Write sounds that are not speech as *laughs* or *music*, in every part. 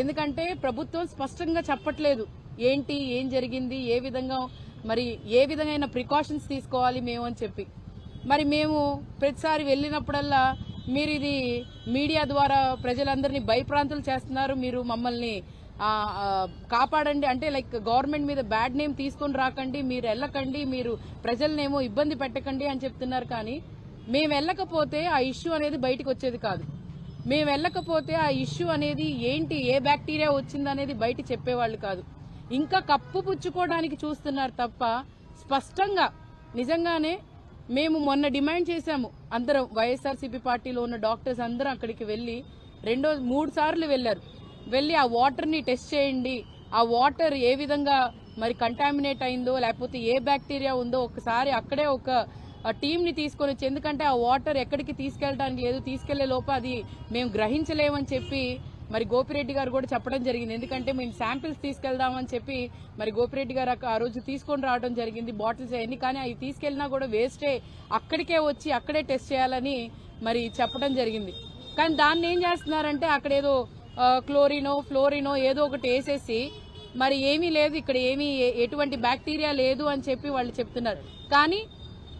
ఎందుకంటే ప్రభుత్వం స్పష్టంగా చెప్పట్లేదు. ఏంటి ఏం జరిగింది ఏ విధంగా మరి ఏ విధమైన ప్రికాషన్స్ తీసుకోవాలి మేము అని చెప్పి. మరి మేము ప్రతిసారి వెళ్ళినప్పుడల్లా మీరు ఇది మీడియా ద్వారా ప్రజలందరినీ భయప్రాంతులు చేస్తున్నారు. మీరు మమ్మల్ని కాపాడండి. అంటే లైక్ గవర్నమెంట్ మీద బ్యాడ్ నేమ్ తీసుకొని రాకండి. మీరు వెళ్ళకండి మీరు ప్రజలనేమో ఇబ్బంది పెట్టకండి అని చెప్తున్నారు కానీ మేము వెళ్ళకపోతే ఆ ఇష్యూ అనేది బయటకు వచ్చేది కాదు. మేము వెళ్ళకపోతే ఆ ఇష్యూ అనేది ఏంటి ఏ బ్యాక్టీరియా వచ్చింది అనేది బయట చెప్పేవాళ్ళు కాదు. ఇంకా కప్పు పుచ్చుకోవడానికి చూస్తున్నారు తప్ప స్పష్టంగా నిజంగానే మేము మొన్న డిమాండ్ చేశాము. అందరం వైఎస్ఆర్సీపీ పార్టీలో ఉన్న డాక్టర్స్ అందరం అక్కడికి వెళ్ళి రెండో మూడు సార్లు వెళ్ళారు. వెళ్ళి ఆ వాటర్ని టెస్ట్ చేయండి. ఆ వాటర్ ఏ విధంగా మరి కంటామినేట్ అయిందో లేకపోతే ఏ బ్యాక్టీరియా ఉందో ఒకసారి అక్కడే ఒక టీంని తీసుకొని వచ్చి ఎందుకంటే ఆ వాటర్ ఎక్కడికి తీసుకెళ్ళడానికి లేదు తీసుకెళ్ళే లోపు అది మేము గ్రహించలేమని చెప్పి మరి గోపిరెడ్డి గారు కూడా చెప్పడం జరిగింది. ఎందుకంటే మేము శాంపిల్స్ తీసుకెళ్దామని చెప్పి మరి గోపిరెడ్డి గారు ఆ రోజు తీసుకొని రావడం జరిగింది బాటిల్స్ అవన్నీ. కానీ అవి తీసుకెళ్ళినా కూడా వేస్టే అక్కడికే వచ్చి అక్కడే టెస్ట్ చేయాలని మరి చెప్పడం జరిగింది. కానీ దాన్ని ఏం చేస్తున్నారంటే అక్కడ ఏదో క్లోరినో ఫ్లోరినో ఏదో ఒకటి వేసేసి మరి ఏమీ లేదు ఇక్కడ ఏమీ ఎటువంటి బ్యాక్టీరియా లేదు అని చెప్పి వాళ్ళు చెప్తున్నారు. కానీ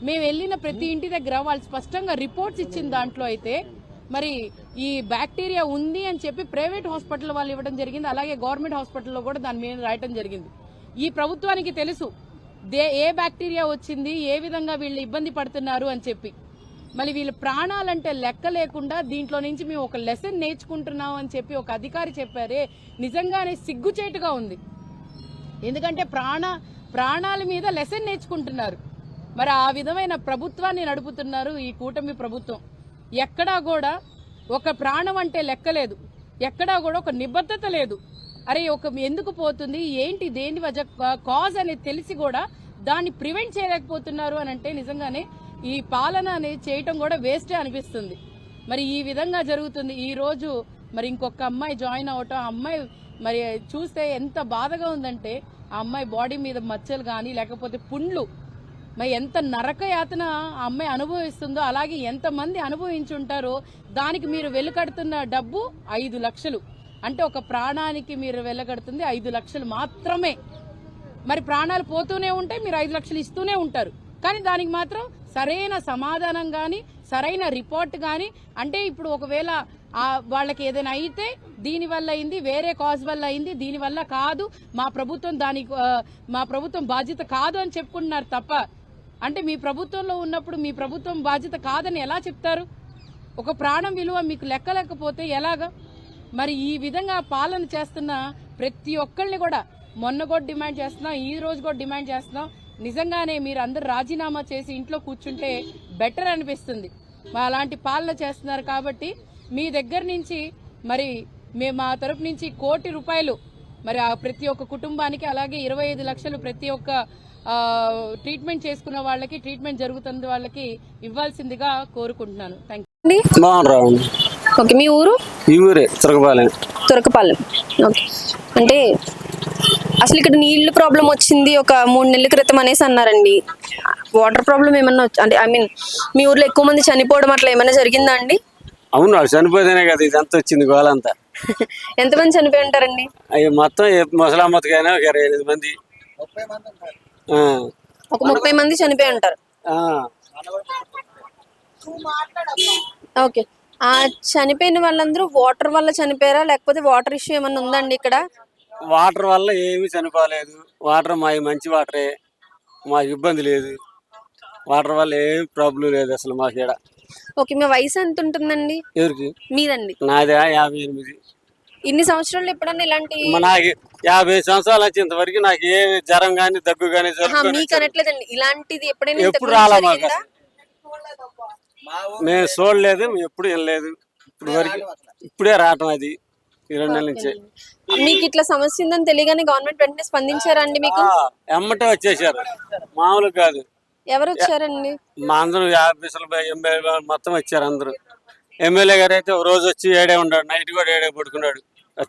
మేము వెళ్ళిన ప్రతి ఇంటి దగ్గర వాళ్ళు స్పష్టంగా రిపోర్ట్స్ ఇచ్చిన దాంట్లో అయితే మరి ఈ బ్యాక్టీరియా ఉంది అని చెప్పి ప్రైవేట్ హాస్పిటల్ వాళ్ళు ఇవ్వడం జరిగింది అలాగే గవర్నమెంట్ హాస్పిటల్లో కూడా దాని మీద రాయటం జరిగింది. ఈ ప్రభుత్వానికి తెలుసు దే ఏ బ్యాక్టీరియా వచ్చింది ఏ విధంగా వీళ్ళు ఇబ్బంది పడుతున్నారు అని చెప్పి. మళ్ళీ వీళ్ళ ప్రాణాలంటే లెక్క లేకుండా దీంట్లో నుంచి మేము ఒక లెసన్ నేర్చుకుంటున్నాం అని చెప్పి ఒక అధికారి చెప్పారే నిజంగానే సిగ్గుచేటుగా ఉంది. ఎందుకంటే ప్రాణ ప్రాణాల మీద లెసన్ నేర్చుకుంటున్నారు. మరి ఆ విధమైన ప్రభుత్వాన్ని నడుపుతున్నారు ఈ కూటమి ప్రభుత్వం. ఎక్కడా కూడా ఒక ప్రాణం అంటే లెక్కలేదు ఎక్కడా కూడా ఒక నిబద్ధత లేదు. అరే ఒక ఎందుకు పోతుంది? ఏంటి దేని వజ కాజ్ అనేది తెలిసి కూడా దాన్ని ప్రివెంట్ చేయలేకపోతున్నారు అని అంటే నిజంగానే ఈ పాలన అనేది చేయటం కూడా వేస్టే అనిపిస్తుంది. మరి ఈ విధంగా జరుగుతుంది. ఈ రోజు మరి ఇంకొక అమ్మాయి జాయిన్ అవటం ఆ అమ్మాయి మరి చూస్తే ఎంత బాధగా ఉందంటే ఆ అమ్మాయి బాడీ మీద మచ్చలు కానీ లేకపోతే పుండ్లు మరి ఎంత నరక యాతన ఆ అమ్మాయి అనుభవిస్తుందో అలాగే ఎంతమంది అనుభవించుంటారో దానికి మీరు వెలుకడుతున్న డబ్బు ఐదు లక్షలు. అంటే ఒక ప్రాణానికి మీరు వెళ్ళగడుతుంది ఐదు లక్షలు మాత్రమే. మరి ప్రాణాలు పోతూనే ఉంటే మీరు ఐదు లక్షలు ఇస్తూనే ఉంటారు. కానీ దానికి మాత్రం సరైన సమాధానం కానీ సరైన రిపోర్ట్ కానీ అంటే ఇప్పుడు ఒకవేళ ఆ వాళ్ళకి ఏదైనా అయితే దీనివల్ల అయింది వేరే కాజ్ వల్ల అయింది దీనివల్ల కాదు మా ప్రభుత్వం దానికి మా ప్రభుత్వం బాధ్యత కాదు అని చెప్పుకుంటున్నారు తప్ప అంటే మీ ప్రభుత్వంలో ఉన్నప్పుడు మీ ప్రభుత్వం బాధ్యత కాదని ఎలా చెప్తారు? ఒక ప్రాణం విలువ మీకు లెక్కలేకపోతే ఎలాగా? మరి ఈ విధంగా పాలన చేస్తున్న ప్రతి ఒక్కళ్ళని కూడా మొన్న కూడా డిమాండ్ చేస్తున్నాం ఈ రోజు కూడా డిమాండ్ చేస్తున్నాం. నిజంగానే మీరు అందరు రాజీనామా చేసి ఇంట్లో కూర్చుంటే బెటర్ అనిపిస్తుంది. మా అలాంటి పాలన చేస్తున్నారు కాబట్టి మీ దగ్గర నుంచి మరి మేము మా తరపు నుంచి కోటి రూపాయలు మరి ఆ ప్రతి ఒక్క కుటుంబానికి అలాగే ఇరవై ఐదు లక్షలు ప్రతి ఒక్క ఆ, ట్రీట్మెంట్ చేసుకున్న వాళ్ళకి ట్రీట్మెంట్ జరుగుతున్న వాళ్ళకి ఇవ్వాల్సిందిగా కోరుకుంటున్నాను. థ్యాంక్ బాగుంటారు ఓకే మీ ఊరు? ఈ ఊరే తిరగపాలెం తురకపాలెం. ఓకే. అంటే అసలు ఇక్కడ నీళ్ళు ప్రాబ్లం వచ్చింది ఒక మూడు నెలల క్రితం అనేసి అన్నారండి. వాటర్ ప్రాబ్లం ఏమన్నా వచ్చి- అంటే ఐ మీన్ మీ ఊర్లో ఎక్కువ మంది చనిపోవడం అట్లా ఏమైనా జరిగిందా అండి? అవును చనిపోతేనే కదా ఇదంతా వచ్చింది గోలంతా. *laughs* ఎంతమంది చనిపోయి ఉంటారండి అవి మొత్తం ఏ ముసలామ్మతికైనా ఒక ఇరవై ఎనిమిది మంది. ఒక ముప్పై మంది చనిపోయి ఉంటారు ఆ. ఓకే. ఆ చనిపోయిన వాళ్ళందరూ వాటర్ వల్ల చనిపోయారా? లేకపోతే వాటర్ ఇష్యూ ఏమన్నా ఉందండి ఇక్కడ? వాటర్ వల్ల ఏమీ చనిపోలేదు. వాటర్ మా మంచి వాటరే. మాకు ఇబ్బంది లేదు. వాటర్ వల్ల ఏం ప్రాబ్లం లేదు అసలు మాకు ఇక్కడ. ఓకే మీ వయసు ఎంత ఉంటుందండి ఎవరికి? మీదండి. నాదే యాభై ఎనిమిది. ఇన్ని సంవత్సరాలు ఎప్పుడన్నా ఇలాంటి నాకు యాభై సంవత్సరాలు వచ్చేంతవరకు నాకు ఏ జ్వరం కానీ దగ్గు గానీ మీకు అనట్లేదండి. ఇలాంటిది ఎప్పుడైనా ఎప్పుడు ముందు రాలా మాకు? జరిగిందా? మేము చూడలేదు ఎప్పుడు వినలేదు. ఇప్పుడు వరకు ఇప్పుడే రావటం అది ఈ రెండు నెలల నుంచి. మీకు ఇట్లా సమస్య ఉందని తెలియగానే గవర్నమెంట్ వెంటనే స్పందించారా అండి మీకు? ఎమ్మటే వచ్చేసారు. మామూలు కాదు. ఎవరు వచ్చారండి? మా అందరూ ఆఫీసులు ఎమ్మెల్యే మొత్తం వచ్చారు అందరూ. ఎమ్మెల్యే గారు అయితే ఒక రోజు వచ్చి ఏడే ఉన్నాడు నైట్ కూడా ఏడే పడుకున్నాడు.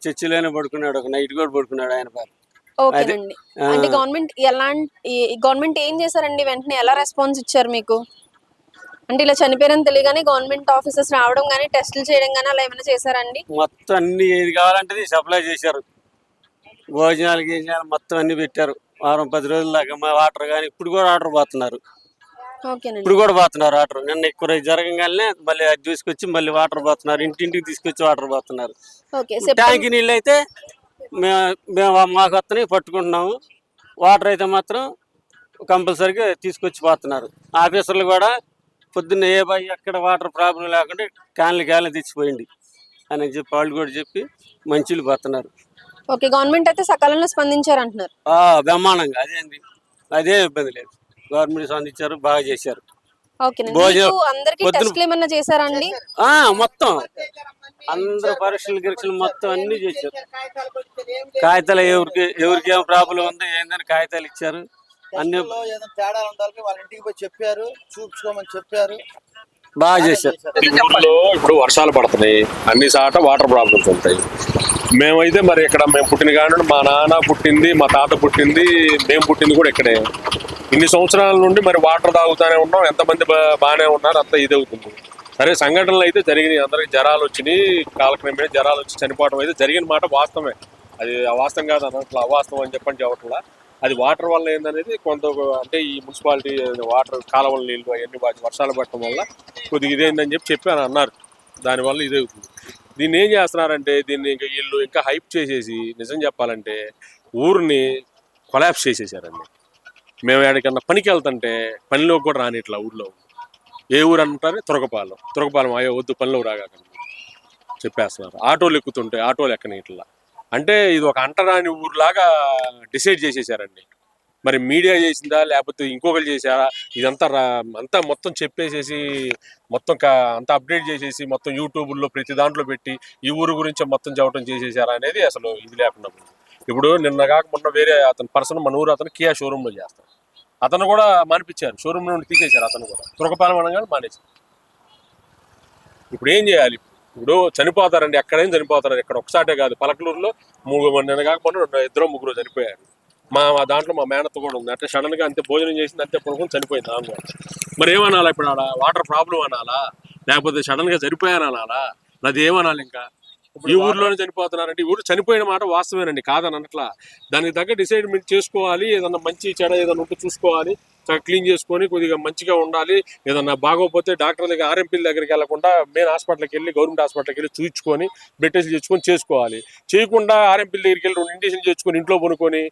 చర్చిలోనే పడుకున్నాడు ఒక నైట్ కూడా పడుకున్నాడు ఆయన పాపం. ఓకేనండి. అంటే గవర్నమెంట్ ఎలాంటి గవర్నమెంట్ ఏం చేశారండి? వెంటనే ఎలా రెస్పాన్స్ ఇచ్చారు మీకు? అంటే ఇలా చనిపోయారని తెలియగానే గవర్నమెంట్ ఆఫీసర్స్ రావడం కానీ టెస్టులు చేయడం కానీ అలా ఏమైనా చేశారండి మొత్తం అన్ని ఏది కావాలంటే సప్లై చేశారు. భోజనాలు గీజనాలు మొత్తం అన్ని పెట్టారు. వారం పది రోజుల దాకా మా వాటర్ కానీ ఇప్పుడు కూడా ఆర్డర్ పోతున్నారు. ఇప్పుడు కూడా పోతున్నారు వాటర్ నిన్న ఎక్కువ జరగగానే మళ్ళీ అది తీసుకొచ్చి మళ్ళీ వాటర్ పోతున్నారు. ఇంటింటికి తీసుకొచ్చి వాటర్ పోతున్నారు. ట్యాంక్ నీళ్ళు అయితే మేము మేము మాకు వస్తున్నాయి పట్టుకుంటున్నాము. వాటర్ అయితే మాత్రం కంపల్సరీగా తీసుకొచ్చి పోతున్నారు. ఆఫీసర్లు కూడా పొద్దున్న ఏ బాయ్ ఎక్కడ వాటర్ ప్రాబ్లం లేకుండా క్యాన్లు క్యాన్లు తెచ్చిపోయింది. అని చెప్పి వాళ్ళు కూడా చెప్పి మంచిలు పోతున్నారు. ఓకే గవర్నమెంట్ అయితే సకాలంలో స్పందించారు అంటున్నారు ఆ, బ్రహ్మాండంగా అదేంది అదే ఇబ్బంది లేదు. గవర్నమెంట్ స్పందించారు బాగా చేశారు. భోజనం- మీకు అందరికి పొద్దున- టెస్ట్లు ఏమన్నా చేశారండి ఆ మొత్తం. అందరూ పరీక్షలు గిరీక్షలు మొత్తం అన్ని చేశారు. కాగితాలు ఎవరికి ఎవరికి ఏం ప్రాబ్లం ఉంది ఏందని కాగితాలు ఇచ్చారు. అన్ని ఏదైనా తేడా ఉండాలి వాళ్ళ ఇంటికి పోయి చెప్పారు చూపించుకోమని చెప్పారు. బాగా చేశారు. ఊర్లో ఇప్పుడు వర్షాలు పడుతున్నాయి. అన్ని సాట వాటర్ ప్రాబ్లమ్స్ ఉంటాయి. మేమైతే మరి ఇక్కడ మేము పుట్టిన కాడ మా నాన్న పుట్టింది మా తాత పుట్టింది మేము పుట్టింది కూడా ఇక్కడే. ఇన్ని సంవత్సరాల నుండి మరి వాటర్ తాగుతానే ఉన్నాం. ఎంతమంది బాగానే ఉన్నారు అంత ఇది అవుతుంది. సరే సంఘటనలు అయితే జరిగినాయి. అందరికి జ్వరాలు వచ్చినాయి. కాలక్రమేణా జ్వరాలు వచ్చి చనిపోవడం అయితే జరిగిన మాట వాస్తవమే. అది అవాస్తవం కాదు అన్నట్లు అవాస్తవం అని చెప్పని చెప్పట్లా. అది వాటర్ వల్ల ఏందనేది కొంత అంటే ఈ మున్సిపాలిటీ వాటర్ కాలువల నీళ్ళు అవన్నీ వాటి వర్షాలు పడటం వల్ల కొద్దిగా ఇదేందని చెప్పి చెప్పాను అన్నారు. దానివల్ల ఇదే అవుతుంది దీన్ని ఏం చేస్తున్నారంటే దీన్ని ఇంకా వీళ్ళు ఇంకా హైప్ చేసేసి నిజం చెప్పాలంటే ఊరిని కొలాప్స్ చేసేసారండి. మేము ఎక్కడికన్నా పనికి వెళ్తుంటే పనిలోకి కూడా రాని ఇట్లా ఊర్లో. ఏ ఊరు అంటారు? తురకపాలెం. తురకపాలెం అయ్యో వద్దు పనిలో రాగాకండి. చెప్పేస్తున్నారు. ఆటోలు ఎక్కుతుంటే ఆటోలు ఎక్కని ఇట్లా అంటే ఇది ఒక అంటరాని ఊరులాగా డిసైడ్ చేసేసారండి. మరి మీడియా చేసిందా? లేకపోతే ఇంకొకరు చేశారా? ఇదంతా రా- అంతా మొత్తం చెప్పేసేసి మొత్తం అంతా అప్డేట్ చేసేసి మొత్తం యూట్యూబ్లో ప్రతి దాంట్లో పెట్టి ఈ ఊరు గురించి మొత్తం చెప్పడం చేసేసారా అనేది అసలు ఇది లేకుండా ఇప్పుడు నిన్న కాక మొన్న వేరే అతను పర్సన్ మన ఊరు అతను కియా షోరూంలో చేస్తాడు. అతను కూడా మానిపించారు. షోరూమ్ నుండి తీసేశారు అతను కూడా. తురకపాలెం అనగానే మానేశారు. ఇప్పుడు ఏం చేయాలి? ఇప్పుడు చనిపోతారండి ఎక్కడైనా చనిపోతారు ఇక్కడ ఒకసాటే కాదు పలకలూరులో మూడు మంది నిన్న కాక మొన్న రెండు- ఇద్దరు ముగ్గురు చనిపోయారు. మా మా దాంట్లో మా మేనత్త కూడా ఉంది. అంటే సడన్గా అంతే భోజనం చేసింది అంతే పడుకుని చనిపోయింది ఆమె. మరి ఏమనాలా ఇప్పుడు ఆడ? వాటర్ ప్రాబ్లం అనాలా? లేకపోతే సడన్గా చనిపోయాను అనాలా అది ఏమనాలి ఇంకా? ఈ ఊర్లోనే చనిపోతున్నారంటే ఈ ఊరు చనిపోయిన మాట వాస్తవేనండి కాదని అనట్లా దానికి తగ్గ డిసైడ్మెంట్ చేసుకోవాలి ఏదన్నా మంచి చెడ ఏదన్నా ఉంటే చూసుకోవాలి. క్లీన్ చేసుకొని కొద్దిగా మంచిగా ఉండాలి. ఏదన్నా బాగోకపోతే డాక్టర్ దగ్గర ఆర్ఎంపీల దగ్గరికి వెళ్ళకుండా మెయిన్ హాస్పిటల్కి వెళ్ళి గవర్నమెంట్ హాస్పిటల్కి వెళ్ళి చూయించుకొని బ్లడ్ టెస్ట్ చేసుకొని చేసుకోవాలి. చేయకుండా ఆర్ఎంపీల దగ్గరికి వెళ్ళి రెండు ఇంజక్షన్ చేసుకొని ఇంట్లో కొనుక్కొని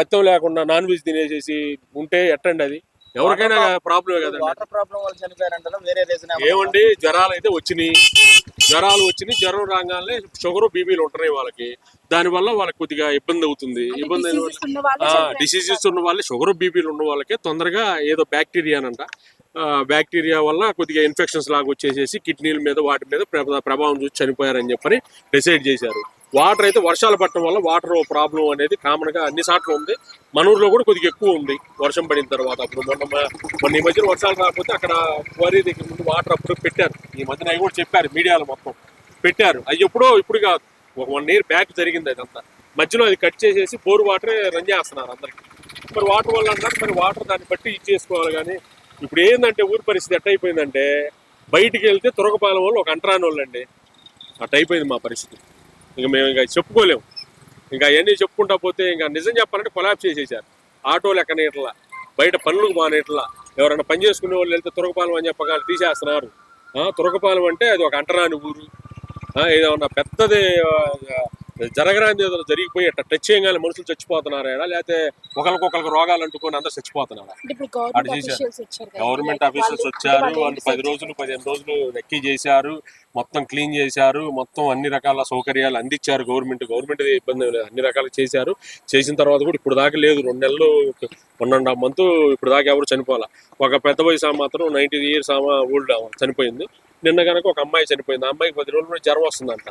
పత్యం లేకుండా నాన్ వెజ్ తినేసేసి ఉంటే ఎట్టండి అది? ఎవరికైనా ప్రాబ్లమే కదండి? వాటర్ ప్రాబ్లం వాళ్ళు చనిపోయారంటారా వేరే రీజన్ ఏమండి? జ్వరాలు అయితే వచ్చినాయి. జ్వరాలు వచ్చినాయి. జ్వరం రాగానే షుగర్ బీపీలు ఉంటున్నాయి వాళ్ళకి. దానివల్ల వాళ్ళకి కొద్దిగా ఇబ్బంది అవుతుంది. ఇబ్బంది డిసీజెస్ ఉన్న వాళ్ళు షుగర్ బీపీలు ఉన్న వాళ్ళకి తొందరగా ఏదో బ్యాక్టీరియా అనంట బ్యాక్టీరియా వల్ల కొద్దిగా ఇన్ఫెక్షన్స్ లాగా వచ్చేసేసి కిడ్నీల మీద వాటి మీద ప్రభ- ప్రభావం చూసి చనిపోయారని చెప్పని డిసైడ్ చేశారు. వాటర్ అయితే వర్షాలు పడటం వల్ల వాటర్ ప్రాబ్లం అనేది కామన్గా అన్ని సార్లు ఉంది. మన ఊర్లో కూడా కొద్దిగా ఎక్కువ ఉంది వర్షం పడిన తర్వాత. అప్పుడు మొన్న మొన్న ఈ మధ్యన వర్షాలు రాకపోతే అక్కడ క్వారీ దగ్గర ముందు వాటర్ అప్పుడు పెట్టారు. ఈ మధ్యన అవి కూడా చెప్పారు మీడియాలో మొత్తం. పెట్టారు. అవి ఎప్పుడో ఇప్పుడు కాదు. ఒక వన్ ఇయర్ బ్యాక్ జరిగింది అదంతా. మధ్యలో అది కట్ చేసేసి బోర్ వాటరే రన్ చేస్తున్నారు అందరికి. మరి వాటర్ వల్ల అంటారు మరి వాటర్ దాన్ని బట్టి ఇచ్చేసుకోవాలి కానీ ఇప్పుడు ఏంటంటే ఊరి పరిస్థితి ఎట్ట అయిపోయిందంటే బయటికి వెళ్తే తురకపాలెం వాళ్ళు ఒక అంటరాని వాళ్ళండి. అట్ అయిపోయింది మా పరిస్థితి. ఇంకా మేము ఇంకా చెప్పుకోలేము. ఇంకా అవన్నీ చెప్పుకుంటా పోతే ఇంకా నిజం చెప్పాలంటే కొలాప్స్ చేసేసారు. ఆటోలు ఎక్కనేట్లా బయట పనులకు బానేట్లా ఎవరైనా పని చేసుకునే వాళ్ళు వెళ్తే తురకపాలెం అని చెప్పగానే తీసేస్తున్నారు. ఆ, తురకపాలెం అంటే అది ఒక అంటరాని ఊరు. ఏదైనా పెద్దది జరగరాని ఏదో జరిగిపోయి అట్లా టచ్ చేయగానే మనుషులు చచ్చిపోతున్నారా? లేకపోతే ఒకరికొకరికి రోగాలు అంటుకొని అందరూ చచ్చిపోతున్నారా అటు చేశారు. గవర్నమెంట్ ఆఫీసర్స్ వచ్చారు వాళ్ళు పది రోజులు పదిహేను రోజులు రెక్కీ చేశారు మొత్తం క్లీన్ చేశారు మొత్తం అన్ని రకాల సౌకర్యాలు అందించారు గవర్నమెంట్. గవర్నమెంట్ ఇబ్బంది అన్ని రకాలు చేశారు. చేసిన తర్వాత కూడా ఇప్పుడు దాకా లేదు. రెండు నెలలు వన్ అండ్ హాఫ్ మంత్ ఇప్పుడు దాకా ఎవరు చనిపోవాలా? ఒక పెద్ద వయసు మాత్రం నైన్టీ ఇయర్స్ ఆమె ఓల్డ్ చనిపోయింది. నిన్న కనుక ఒక అమ్మాయి చనిపోయింది. ఆ అమ్మాయికి పది రోజులు కూడా జ్వరం వస్తుందంట.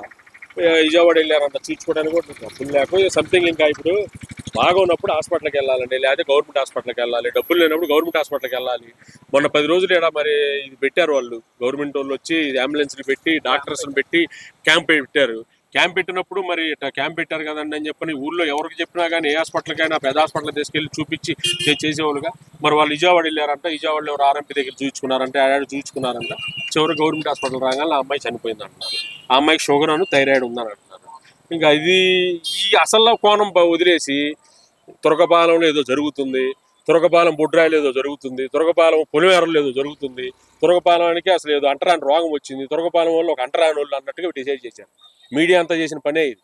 విజయవాడ వెళ్ళారంట చూసుకోవడానికి కూడా డబ్బులు లేకపోతే సంథింగ్ ఇంకా ఇప్పుడు బాగా ఉన్నప్పుడు హాస్పిటల్కి వెళ్ళాలండి. లేకపోతే గవర్నమెంట్ హాస్పిటల్కి వెళ్ళాలి. డబ్బులు లేనప్పుడు గవర్నమెంట్ హాస్పిటల్కి వెళ్ళాలి. మొన్న పది రోజులు ఏడా మరి ఇది పెట్టారు వాళ్ళు. గవర్నమెంట్ వాళ్ళు వచ్చి అంబులెన్స్ని పెట్టి డాక్టర్స్ని పెట్టి క్యాంప్ పెట్టారు. క్యాంప్ పెట్టినప్పుడు మరి క్యాంప్ పెట్టారు కదండి అని చెప్పని ఊళ్ళో ఎవరికి చెప్పినా కానీ ఏ హాస్పిటల్కైనా పెద్ద హాస్పిటల్ తీసుకెళ్ళి చూపించి చేసేవాళ్ళుగా. మరి వాళ్ళు విజయవాడ వెళ్ళారంట. విజయవాడలో ఎవరు ఆర్ఎంపీ దగ్గర చూపించుకున్నారంటే. ఆడాడు చూపించుకున్నారంట. చివరి గవర్నమెంట్ హాస్పిటల్ రాగానే ఆ అమ్మాయి చనిపోయిందంటున్నారు ఆ అమ్మాయికి షుగర్ అను థైరాయిడ్ ఉందని అంటున్నారు. ఇంకా ఇది ఈ అసలు కోణం వదిలేసి తురకపాలెంలో ఏదో జరుగుతుంది తురకపాలెం బుడ్రాయిలో ఏదో జరుగుతుంది తురకపాలెం పొలిమేరలో ఏదో జరుగుతుంది తురకపాలెంకి అసలు ఏదో అంటరాని రోగం వచ్చింది తురకపాలెం వల్ల ఒక అంటరాని వాళ్ళు అన్నట్టుగా డిసైడ్ చేశారు. మీడియా అంతా చేసిన పనే ఇది.